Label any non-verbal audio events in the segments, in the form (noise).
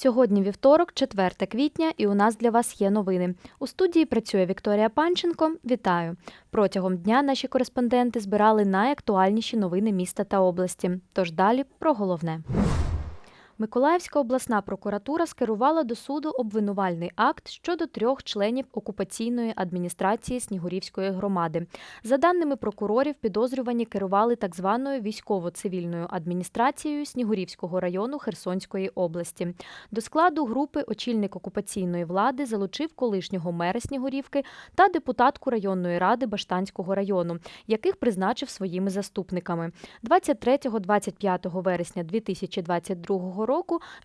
Сьогодні вівторок, 4 квітня, і у нас для вас є новини. У студії працює Вікторія Панченко. Вітаю! Протягом дня наші кореспонденти збирали найактуальніші новини міста та області. Тож далі про головне. Миколаївська обласна прокуратура скерувала до суду обвинувальний акт щодо трьох членів окупаційної адміністрації Снігурівської громади. За даними прокурорів, підозрювані керували так званою військово-цивільною адміністрацією Снігурівського району Херсонської області. До складу групи очільник окупаційної влади залучив колишнього мера Снігурівки та депутатку районної ради Баштанського району, яких призначив своїми заступниками. 23-25 вересня 2022 року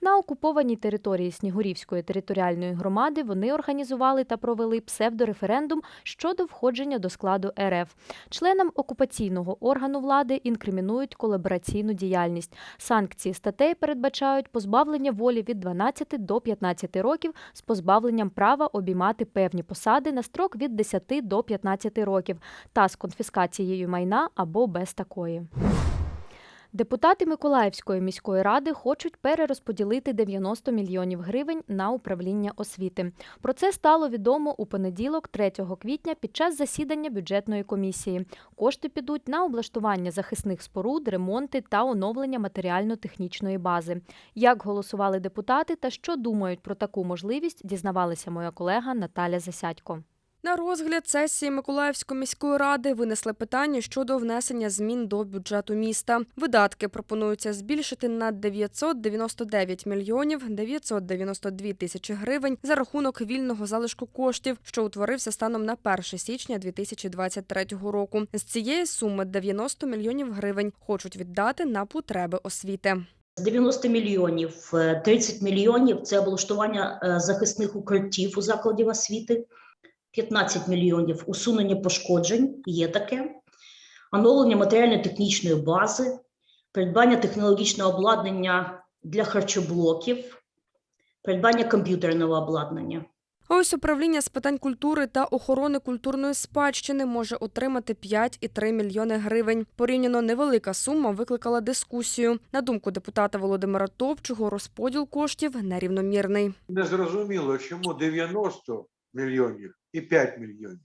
на окупованій території Снігурівської територіальної громади вони організували та провели псевдореферендум щодо входження до складу РФ. Членам окупаційного органу влади інкримінують колабораційну діяльність. Санкції статей передбачають позбавлення волі від 12 до 15 років з позбавленням права обіймати певні посади на строк від 10 до 15 років та з конфіскацією майна або без такої. Депутати Миколаївської міської ради хочуть перерозподілити 90 мільйонів гривень на управління освіти. Про це стало відомо у понеділок, 3 квітня, під час засідання бюджетної комісії. Кошти підуть на облаштування захисних споруд, ремонти та оновлення матеріально-технічної бази. Як голосували депутати та що думають про таку можливість, дізнавалася моя колега Наталя Засядько. На розгляд сесії Миколаївської міської ради винесли питання щодо внесення змін до бюджету міста. Видатки пропонуються збільшити на 999 мільйонів 992 тисячі гривень за рахунок вільного залишку коштів, що утворився станом на 1 січня 2023 року. З цієї суми 90 мільйонів гривень хочуть віддати на потреби освіти. З 90 мільйонів е, 30 мільйонів це облаштування е, захисних укриттів у закладів освіти, 15 мільйонів усунення пошкоджень, є таке, оновлення матеріально-технічної бази, придбання технологічного обладнання для харчоблоків, придбання комп'ютерного обладнання. А ось управління з питань культури та охорони культурної спадщини може отримати 5,3 мільйони гривень. Порівняно невелика сума викликала дискусію. На думку депутата Володимира Топчого, розподіл коштів нерівномірний. Не зрозуміло, чому 90 мільйонів і 5 мільйонів.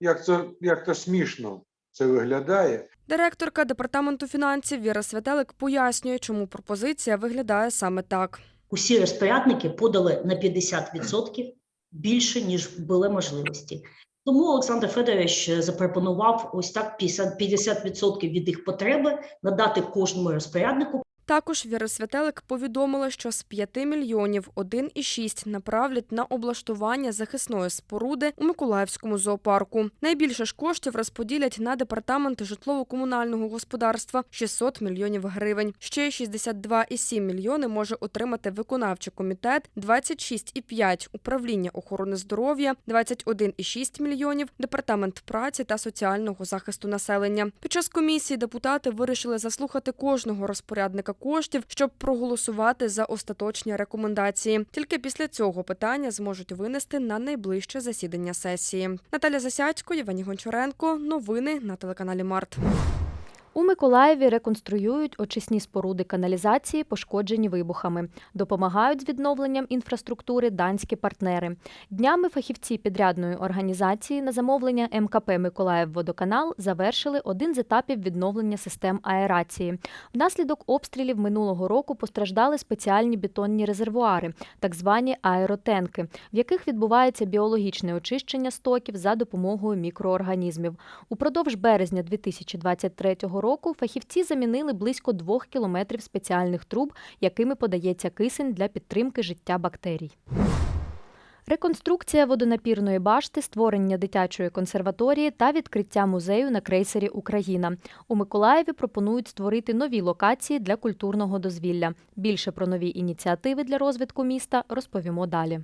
Як це, як то смішно це виглядає. Директорка департаменту фінансів Віра Святелик пояснює, чому пропозиція виглядає саме так. Усі розпорядники подали на 50% більше, ніж були можливості. Тому Олександр Федорович запропонував ось так 50%, 50% від їх потреби надати кожному розпоряднику Також Віра Святелик повідомила, що з 5 мільйонів 1,6 направлять на облаштування захисної споруди у Миколаївському зоопарку. Найбільше ж коштів розподілять на департамент житлово-комунального господарства 600 мільйонів гривень. Ще 62,7 мільйони може отримати виконавчий комітет, 26,5 – управління охорони здоров'я, 21,6 мільйонів – департамент праці та соціального захисту населення. Під час комісії депутати вирішили заслухати кожного розпорядника коштів, щоб проголосувати за остаточні рекомендації. Тільки після цього питання зможуть винести на найближче засідання сесії. Наталя Засядько, Євгеній Гончаренко. Новини на телеканалі Март. У Миколаєві реконструюють очисні споруди каналізації, пошкоджені вибухами. Допомагають з відновленням інфраструктури данські партнери. Днями фахівці підрядної організації на замовлення МКП Миколаївводоканал завершили один з етапів відновлення систем аерації. Внаслідок обстрілів минулого року постраждали спеціальні бетонні резервуари, так звані аеротенки, в яких відбувається біологічне очищення стоків за допомогою мікроорганізмів. Упродовж березня 2023 року фахівці замінили близько двох кілометрів спеціальних труб, якими подається кисень для підтримки життя бактерій. Реконструкція водонапірної башти, створення дитячої консерваторії та відкриття музею на крейсері Україна. У Миколаєві пропонують створити нові локації для культурного дозвілля. Більше про нові ініціативи для розвитку міста розповімо далі.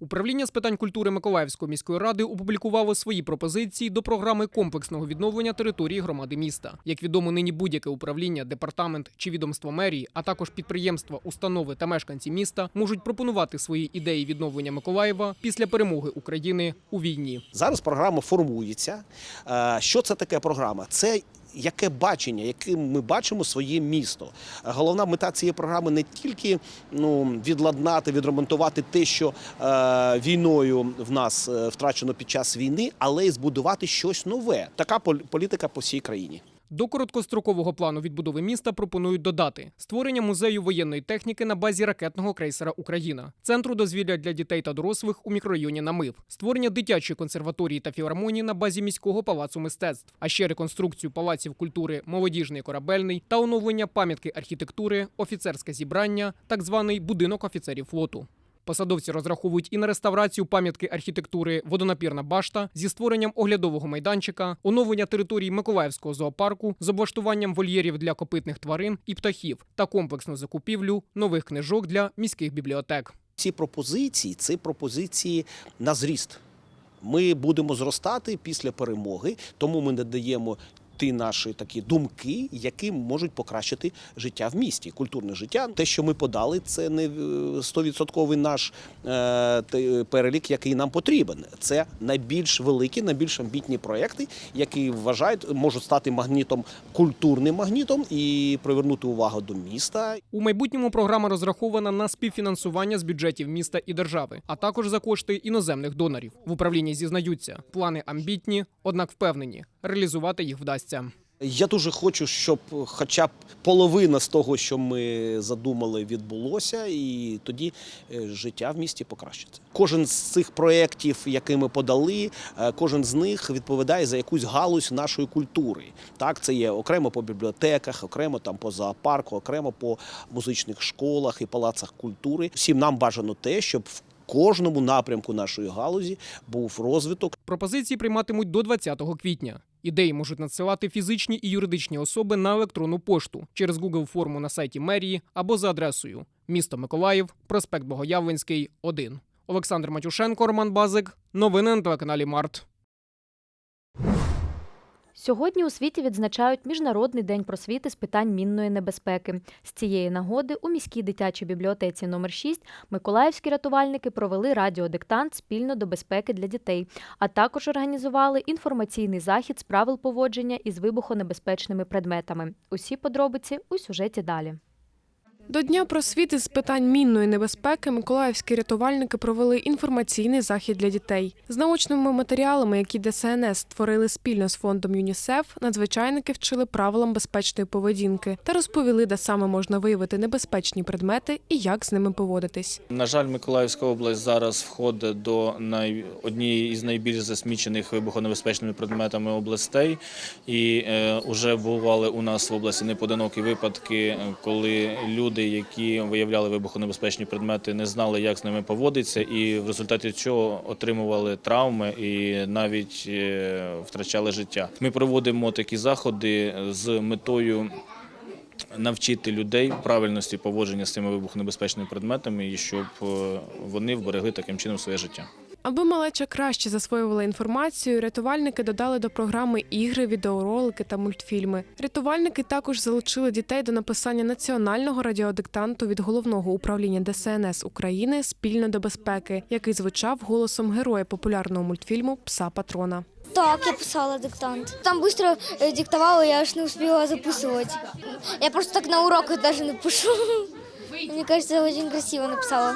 Управління з питань культури Миколаївської міської ради опублікувало свої пропозиції до програми комплексного відновлення території громади міста. Як відомо, нині будь-яке управління, департамент чи відомство мерії, а також підприємства, установи та мешканці міста можуть пропонувати свої ідеї відновлення Миколаєва після перемоги України у війні. Зараз програма формується. Е, Що це таке програма? Це яке бачення, яким ми бачимо своє місто. Головна мета цієї програми не тільки ну, відладнати, відремонтувати те, що е, війною в нас е, втрачено під час війни, але й збудувати щось нове. Така пол- політика по всій країні. До короткострокового плану відбудови міста пропонують додати створення музею воєнної техніки на базі ракетного крейсера Україна, центру дозвілля для дітей та дорослих у мікрорайоні Намив, створення дитячої консерваторії та філармонії на базі міського палацу мистецтв, а ще реконструкцію палаців культури молодіжний корабельний та оновлення пам'ятки архітектури, офіцерське зібрання, так званий будинок офіцерів флоту. Посадовці розраховують і на реставрацію пам'ятки архітектури водонапірна башта зі створенням оглядового майданчика, оновлення території Миколаївського зоопарку з облаштуванням вольєрів для копитних тварин і птахів та комплексну закупівлю нових книжок для міських бібліотек. Ці пропозиції це пропозиції на зріст. Ми будемо зростати після перемоги, тому ми надаємо ті наші такі думки, які можуть покращити життя в місті, культурне життя. Те, що ми подали, це не е, стовідсотковий наш е, перелік, який нам потрібен. Це найбільш великі, найбільш амбітні проекти, які вважають можуть стати магнітом, культурним магнітом і привернути увагу до міста У майбутньому програма розрахована на співфінансування з бюджетів міста і держави, а також за кошти іноземних донорів. В управлінні зізнаються, плани амбітні, однак впевнені, реалізувати їх вдасться. Я дуже хочу, щоб хоча б половина з того, що ми задумали, відбулося, і тоді е, життя в місті покращиться. Кожен з цих проєктів, які ми подали, е, кожен з них відповідає за якусь галузь нашої культури. Так, це є окремо по бібліотеках, окремо там по зоопарку, окремо по музичних школах і палацах культури. Всім нам бажано те, щоб в кожному напрямку нашої галузі був розвиток. Пропозиції прийматимуть до 20 квітня. Ідеї можуть надсилати фізичні і юридичні особи на електронну пошту через Google форму на сайті мерії або за адресою місто Миколаїв, проспект Богоявленський, 1. Олександр Матюшенко, Роман Базик. Новини на телеканалі Март. Сьогодні у світі відзначають Міжнародний день просвіти з питань мінної небезпеки. З цієї нагоди у міській дитячій бібліотеці номер 6 миколаївські рятувальники провели радіодиктант спільно до безпеки для дітей, а також організували інформаційний захід з правил поводження із вибухонебезпечними предметами. Усі подробиці у сюжеті далі. До Дня просвіти з питань мінної небезпеки миколаївські рятувальники провели інформаційний захід для дітей. З научними матеріалами, які ДСНС створили спільно з фондом ЮНІСЕФ, надзвичайники вчили правилам безпечної поведінки та розповіли, де саме можна виявити небезпечні предмети і як з ними поводитись. На жаль, Миколаївська область зараз входить до най... однієї із найбільш засмічених вибухонебезпечними предметами областей. І е, вже бували у нас в області неподинокі випадки, е, коли люди, які виявляли вибухонебезпечні предмети, не знали, як з ними поводитися, і в результаті цього отримували травми і навіть е, втрачали життя. Ми проводимо такі заходи з метою навчити людей правильності поводження з цими вибухонебезпечними предметами і щоб е, вони вберегли таким чином своє життя. Аби малеча краще засвоювала інформацію, рятувальники додали до програми ігри, відеоролики та мультфільми. Рятувальники також залучили дітей до написання національного радіодиктанту від головного управління ДСНС України спільно до безпеки, який звучав голосом героя популярного мультфільму Пса Патрона. Так, я писала диктант. Там быстро э, диктовала, я аж не успела записывать. Я просто так на уроках даже не пишу. (laughs) Мне кажется, очень красиво написала.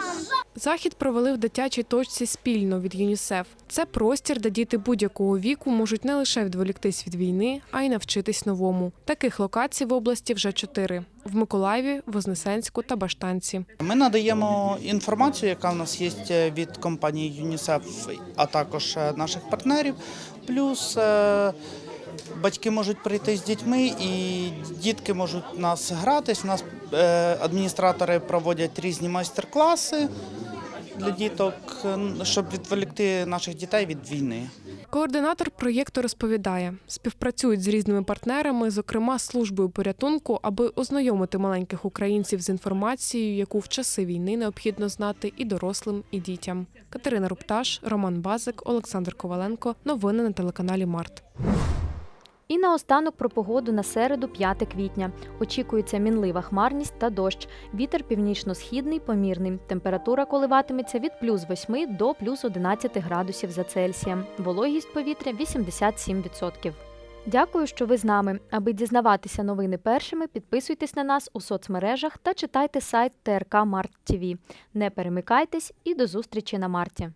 Захід провели в дитячій точці спільно від ЮНІСЕФ. Це простір, де діти будь-якого віку можуть не лише відволіктись від війни, а й навчитись новому. Таких локацій в області вже чотири: в Миколаєві, Вознесенську та Баштанці. Ми надаємо інформацію, яка в нас є від компанії ЮНІСЕФ, а також е, наших партнерів. Плюс е, батьки можуть прийти з дітьми, і дітки можуть у нас гратись. У нас е, адміністратори проводять різні майстер-класи для діток, е, щоб відволікти наших дітей від війни. Координатор проєкту розповідає, співпрацюють з різними партнерами, зокрема службою порятунку, аби ознайомити маленьких українців з інформацією, яку в часи війни необхідно знати і дорослим, і дітям. Катерина Рупташ, Роман Базик, Олександр Коваленко. Новини на телеканалі Март. І наостанок про погоду на середу 5 квітня. Очікується мінлива хмарність та дощ. Вітер північно-східний помірний. Температура коливатиметься від плюс 8 до плюс 11 градусів за Цельсієм. Вологість повітря 87%. Дякую, що ви з нами. Аби дізнаватися новини першими, підписуйтесь на нас у соцмережах та читайте сайт ТРК Март ТВ. Не перемикайтесь і до зустрічі на марті.